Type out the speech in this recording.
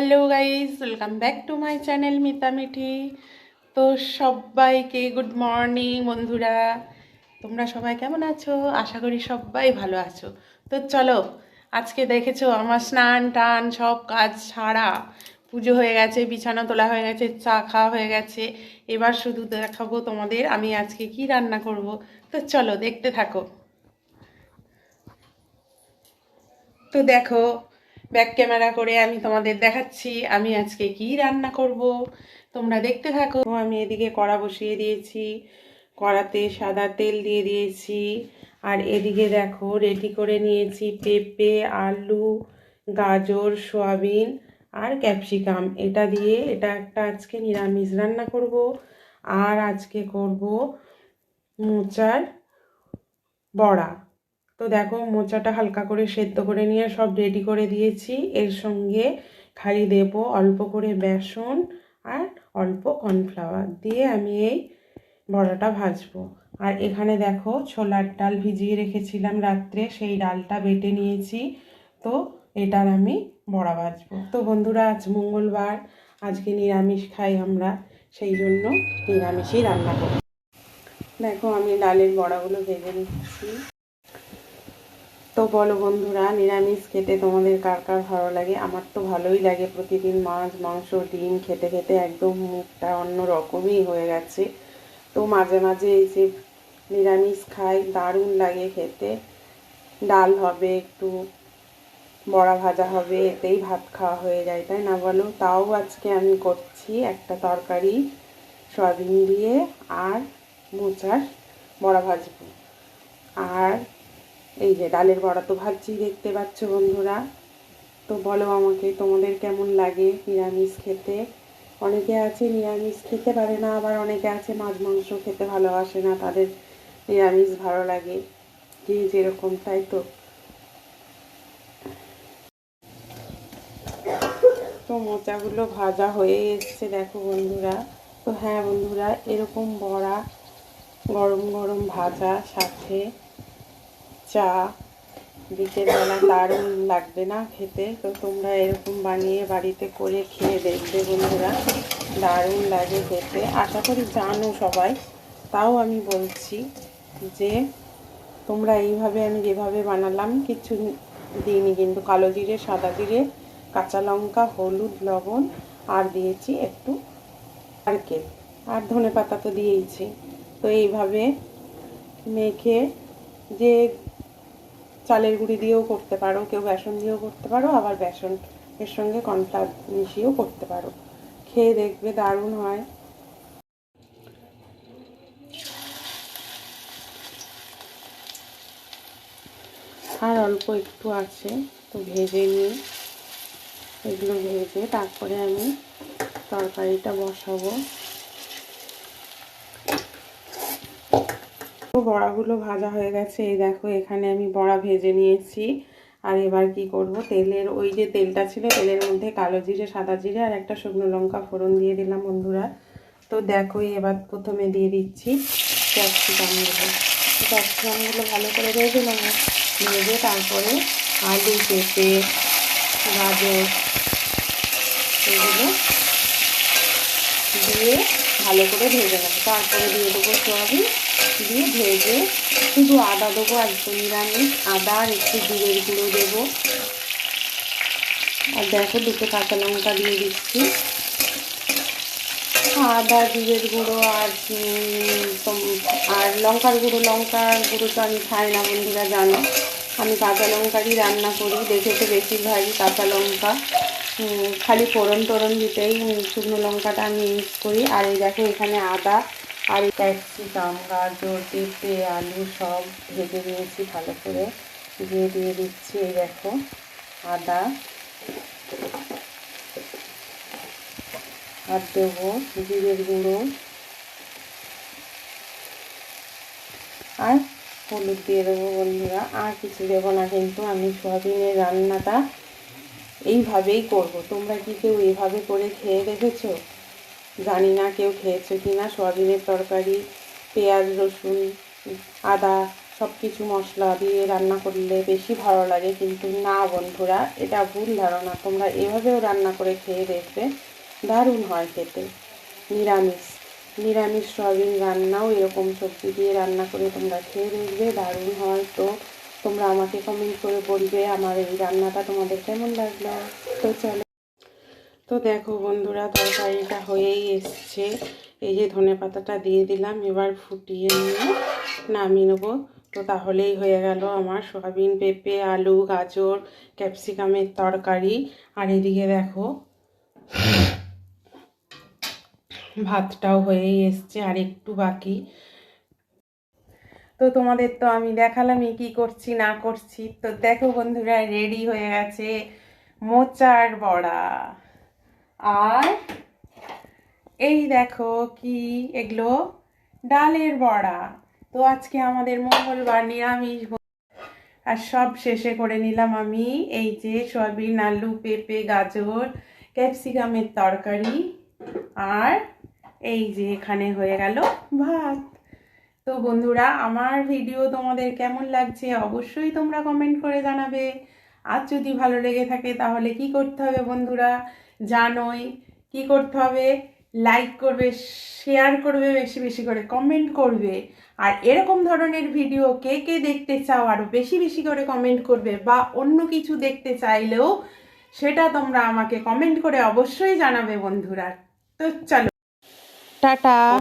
Hello guys welcome back to my channel Mita Mithi তো সবাইকে good morning বন্ধুরা। তোমরা সবাই কেমন আছো? আশা করি সবাই ভালো আছো। তো চলো, আজকে দেখেছ আমার স্নান টান সব কাজ ছাড়া পুজো হয়ে গেছে, বিছানা তোলা হয়ে গেছে, চা খাওয়া হয়ে গেছে। এবার শুধু দেখাবো তোমাদের আমি আজকে কি রান্না করব। তো চলো, দেখতে থাকো। তো দেখো ব্যাক ক্যামেরা করে আমি তোমাদের দেখাচ্ছি, আমি আজকে কি রান্না করব, তোমরা দেখতে থাকো। আমি এদিকে কড়া বসিয়ে দিয়েছি, কড়াতে সাদা তেল দিয়ে দিয়েছি, আর এদিকে দেখো রেডি করে নিয়েছি পেঁপে, আলু, গাজর, সয়াবিন আর ক্যাপসিকাম। এটা দিয়ে এটা একটা আজকে নিরামিষ রান্না করব, আর আজকে করব মোচার বড়া। তো দেখো মোচাটা হালকা করে সেদ্ধ করে নিয়ে সব রেডি করে দিয়েছি। এর সঙ্গে খালি দেব অল্প করে বেসন আর অল্প কর্নফ্লাওয়ার দিয়ে আমি এই বড়াটা ভাজবো। আর এখানে দেখো ছোলার ডাল ভিজিয়ে রেখেছিলাম রাত্রে, সেই ডালটা বেটে নিয়েছি। তো এটার আমি বড়া ভাজবো। তো বন্ধুরা, আজ মঙ্গলবার, আজকে নিরামিষ খাই আমরা, সেই জন্য নিরামিষই রান্না করি দেখো আমি ডালের বড়াগুলো ভেজে নিচ্ছি। তো বলো বন্ধুরা, নিরামিষ খেতে তোমাদের কার কার ভালো লাগে? আমার তো ভালোই লাগে প্রতিদিন মাছ, মাংস, ডিম খেতে খেতে একদম মুখটা অন্য রকমই হয়ে গেছে। তো মাঝে মাঝে এই যে নিরামিষ খাই, দারুণ লাগে খেতে। ডাল হবে একটু, বড়া ভাজা হবে, এতেই ভাত খাওয়া হয়ে যায়, তাই না বলো? তাও আজকে আমি করছি একটা তরকারি, সয়াবিন দিয়ে আর মোচার বড়া ভাজবো। আর এই যে ডালের বড়া তো ভাবছি দেখতে পাচ্ছ বন্ধুরা। তো বলো আমাকে, তোমাদের কেমন লাগে নিরামিষ খেতে? অনেকে আছে নিরামিষ খেতে পারে না, আবার অনেকে আছে মাছ মাংস খেতে ভালোবাসে না, তাদের নিরামিষ ভালো লাগে। যে যেরকম, তাই তো। তো মোচাগুলো ভাজা হয়ে এসছে, দেখো বন্ধুরা। তো হ্যাঁ বন্ধুরা, এরকম বড়া গরম গরম ভাজা সাথে চা, বিকেলবেলা দারুণ লাগবে না খেতে? তো তোমরা এরকম বানিয়ে বাড়িতে করে খেয়ে দেখবে বন্ধুরা। দারুণ লাগে খেতে। আশা করি জানো সবাই, তাও আমি বলছি যে তোমরা এইভাবে আমি যেভাবে বানালাম, কিছু দিইনি কিন্তু। কালো জিরে, সাদা জিরে, কাঁচা লঙ্কা, হলুদ, লবণ, আর দিয়েছি একটু নারকেল। আর ধনে পাতা তো দিয়েইছি। তো এইভাবে মেখে যে চালের গুঁড়ি দিয়েও করতে পারো, কেউ বেসন দিয়েও করতে পারো, আবার বেসন এর সঙ্গে কর্নফ্লাওয়ার মিশিয়েও করতে পারো। খেয়ে দেখবে দারুণ হয়। আর অল্প একটু আছে, তো ভেজে নিয়ে এগুলো ভেজে তারপরে আমি তরকারিটা বসাবো। বড়াগুলো ভাজা হয়ে গেছে। এই দেখো, এখানে আমি বড়া ভেজে নিয়েছি। আর এবার কি করব? তেলের ওই যে তেলটা ছিল, তেলের মধ্যে কালো জিরে, সাদা জিরে আর একটা শুকনো লঙ্কা ফোড়ন দিয়ে দিলাম বন্ধুরা। তো দেখো, এবার প্রথমে দিয়ে দিচ্ছি ক্যাপসিকামগুলো ক্যাপসিকামগুলো ভালো করে ভেজে নেব। ভেজে তারপরে আলু পেঁপে গাজর এগুলো দিয়ে ভালো করে ভেজে নেব। তারপরে দিয়ে দেবো সয়াবিন। দিয়ে ভেজে শুধু আদা দেবো, একদম নিরামিষ। আদা আর একটু জিরের গুঁড়ো দেবো। আর দেখো দুটো কাঁচা লঙ্কা দিয়ে দিচ্ছি। আদা, জিরের গুঁড়ো আর আর লঙ্কার গুঁড়ো। লঙ্কার গুঁড়ো তো আমি খাই না, বন্ধুরা জানো। আমি কাঁচা লঙ্কারই রান্না করি। দেখেছে বেশিরভাগই কাঁচা লঙ্কা। খালি ফোড়ন টোড়ন দিতেই শুকনো লঙ্কাটা আমি ইউজ করি। আর এই দেখো এখানে আদা আর এই ক্যাপসিকাম গাজর পেঁপে আলু সব ভেজে দিয়েছি ভালো করে। দিয়ে দিয়ে দিচ্ছি এই দেখো আদা। আর দেবো জিরের গুঁড়ো। আর হলুদ দিয়ে দেবো বন্ধুরা। আর কিছু দেবো না, কিন্তু আমি সোয়াবিনের রান্নাটা এইভাবেই করব। তোমরা কি কেউ এইভাবে করে খেয়ে দেখেছ? জানি না কেউ খেয়েছো কি না, সোয়াবিনের তরকারি, পেঁয়াজ, রসুন, আদা সব কিছু মশলা দিয়ে রান্না করলে বেশি ভালো লাগে। কিন্তু না বন্ধুরা, এটা ভুল ধারণা। তোমরা এভাবেও রান্না করে খেয়ে দেখবে, দারুণ হয় খেতে। নিরামিষ। নিরামিষ সয়াবিন রান্নাও এরকম সবজি দিয়ে রান্না করে তোমরা খেয়ে দেখবে, দারুণ হয়। তো তোমরা আমাকে কমেন্ট করে বলবে, আমার এই রান্নাটা তোমাদের কেমন লাগল? তো চলো। তো দেখো বন্ধুরা, তরকারিটা হয়েই এসছে। এই যে ধনে পাতাটা দিয়ে দিলাম, এবার ফুটিয়ে নিয়ে নামিয়ে নেব। তো তাহলেই হয়ে গেল আমার সয়াবিন, পেঁপে, আলু, গাজর, ক্যাপসিকামের তরকারি। আর এদিকে দেখো, ভাতটাও হয়েই এসছে, আর একটু বাকি। তো তোমাদের তো আমি দেখালামই কি করছি, না করছি। তো দেখো বন্ধুরা, রেডি হয়ে গেছে মোচার বড়া। আর এই দেখো কি এগুলো ডালের বড়া। তো আজকে আমাদের মঙ্গলবার, নিরামিষ আর সব শেষে করে নিলাম আমি এই যে সয়াবিন, আলু, পেঁপে, গাজর, ক্যাপসিকামের তরকারি। আর এই যে এখানে হয়ে গেল ভাত। তো বন্ধুরা, আমার ভিডিও তোমাদের কেমন লাগছে অবশ্যই তোমরা কমেন্ট করে জানাবে। আর যদি ভালো লেগে থাকে তাহলে কি করতে হবে বন্ধুরা? জানোই কি করতে হবে। লাইক করবে শেয়ার করবে, বেশি বেশি করে কমেন্ট করবে। আর এরকম ধরনের ভিডিও কে কে দেখতে চাও আরও বেশি বেশি করে কমেন্ট করবে বা অন্য কিছু দেখতে চাইলেও, সেটা তোমরা আমাকে কমেন্ট করে অবশ্যই জানাবে বন্ধুরা। তো চলো। টাটা।